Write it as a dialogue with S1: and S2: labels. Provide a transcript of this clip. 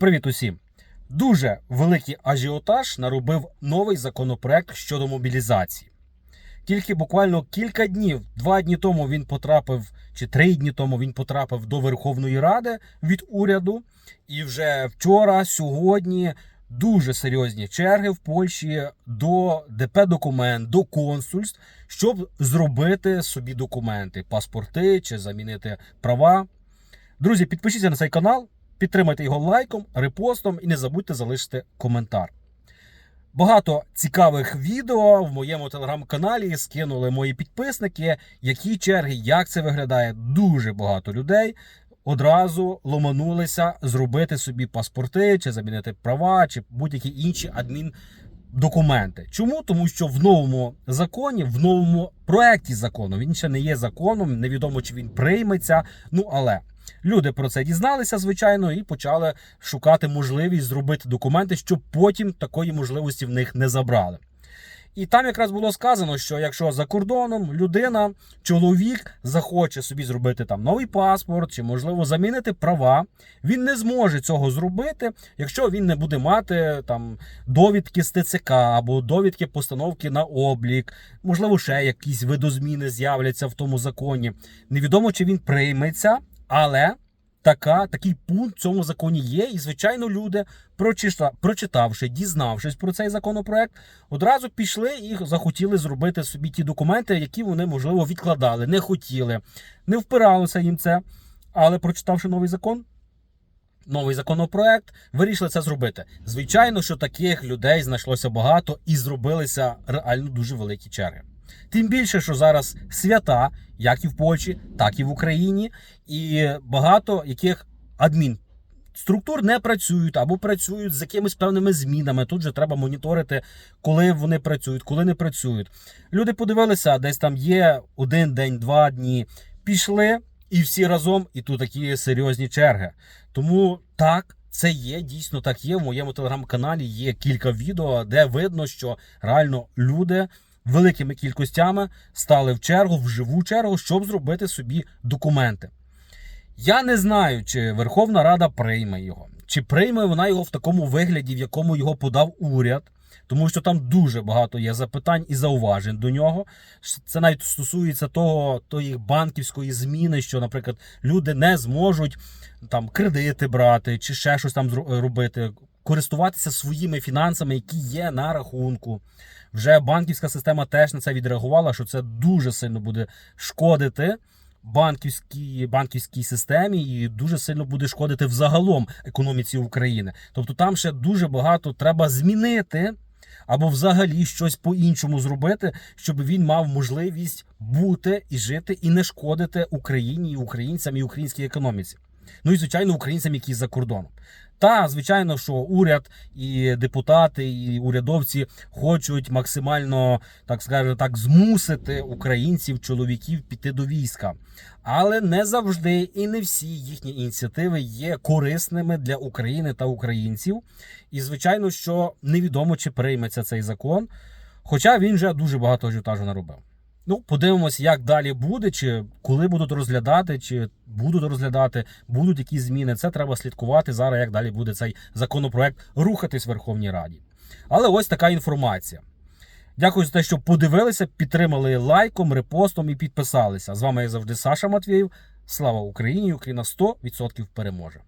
S1: Привіт усім! Дуже великий ажіотаж наробив новий законопроект щодо мобілізації. Тільки буквально кілька днів, два дні тому він потрапив, чи три дні тому він потрапив до Верховної Ради від уряду. І вже вчора, сьогодні дуже серйозні черги в Польщі до ДП документ, до консульств, щоб зробити собі документи, паспорти чи замінити права. Друзі, підпишіться на цей канал, підтримайте його лайком, репостом і не забудьте залишити коментар. Багато цікавих відео в моєму телеграм-каналі скинули мої підписники, які черги, як це виглядає. Дуже багато людей одразу ломанулися зробити собі паспорти, чи замінити права, чи будь-які інші адміндокументи. Чому? Тому що в новому законі, в новому проекті закону, він ще не є законом, невідомо чи він прийметься. Ну але. Люди про це дізналися, звичайно, і почали шукати можливість зробити документи, щоб потім такої можливості в них не забрали. І там якраз було сказано, що якщо за кордоном людина, чоловік захоче собі зробити там новий паспорт чи, можливо, замінити права, він не зможе цього зробити, якщо він не буде мати там довідки з ТЦК або довідки постановки на облік, можливо, ще якісь видозміни з'являться в тому законі. Невідомо, чи він прийметься. Але така, такий пункт в цьому законі є. І, звичайно, люди, прочита, прочитавши, дізнавшись про цей законопроект, одразу пішли і захотіли зробити собі ті документи, які вони, можливо, відкладали, не хотіли, не впиралося їм це. Але прочитавши новий закон. Новий законопроект вирішили це зробити. Звичайно, що таких людей знайшлося багато і зробилися реально дуже великі черги. Тим більше, що зараз свята, як і в Польщі, так і в Україні, і багато яких адмін. Структур не працюють або працюють з якимись певними змінами. Тут же треба моніторити, коли вони працюють, коли не працюють. Люди подивилися, десь там є один день, два дні. Пішли і всі разом, і тут такі серйозні черги. Тому так, це є, дійсно так є. В моєму телеграм-каналі є кілька відео, де видно, що реально люди великими кількостями стали в чергу, в живу чергу, щоб зробити собі документи. Я не знаю, чи Верховна Рада прийме його, чи прийме вона його в такому вигляді, в якому його подав уряд. Тому що там дуже багато є запитань і зауважень до нього. Це навіть стосується того тої банківської зміни, що, наприклад, люди не зможуть там кредити брати чи ще щось там робити, користуватися своїми фінансами, які є на рахунку. Вже банківська система теж на це відреагувала, що це дуже сильно буде шкодити банківській банківській системі і дуже сильно буде шкодити взагалом економіці України. Тобто там ще дуже багато треба змінити. Або взагалі щось по-іншому зробити, щоб він мав можливість бути і жити, і не шкодити Україні, українцям і українській економіці. Ну і звичайно, українцям, які за кордоном. Та звичайно, що уряд і депутати, і урядовці хочуть максимально так скажемо так змусити українців, чоловіків піти до війська, але не завжди і не всі їхні ініціативи є корисними для України та українців. І звичайно, що невідомо чи прийметься цей закон, хоча він вже дуже багато ажіотажу наробив. Ну, подивимось, як далі буде, чи коли будуть розглядати, чи будуть розглядати, будуть якісь зміни. Це треба слідкувати зараз, як далі буде цей законопроект рухатись в Верховній Раді. Але ось така інформація. Дякую за те, що подивилися, підтримали лайком, репостом і підписалися. З вами, як завжди, Саша Матвєєв. Слава Україні! Україна 100% переможе!